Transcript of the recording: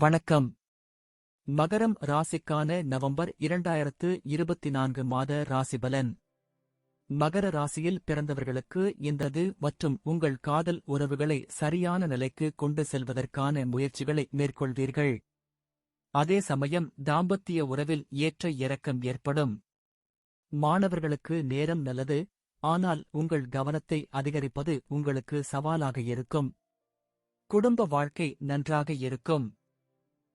வணக்கம். மகரம் ராசிக்கான நவம்பர் இரண்டாயிரத்து இருபத்தி நான்கு மாத ராசிபலன் மகர ராசியில் பிறந்தவர்களுக்கு இந்தது மற்றும் உங்கள் காதல் உறவுகளை சரியான நிலைக்கு கொண்டு செல்வதற்கான முயற்சிகளை மேற்கொள்வீர்கள். அதே சமயம் தாம்பத்திய உறவில் ஏற்ற இறக்கம் ஏற்படும். மாணவர்களுக்கு நேரம் நல்லது ஆனால் உங்கள் கவனத்தை அதிகரிப்பது உங்களுக்கு சவாலாக இருக்கும். குடும்ப வாழ்க்கை நன்றாக இருக்கும்.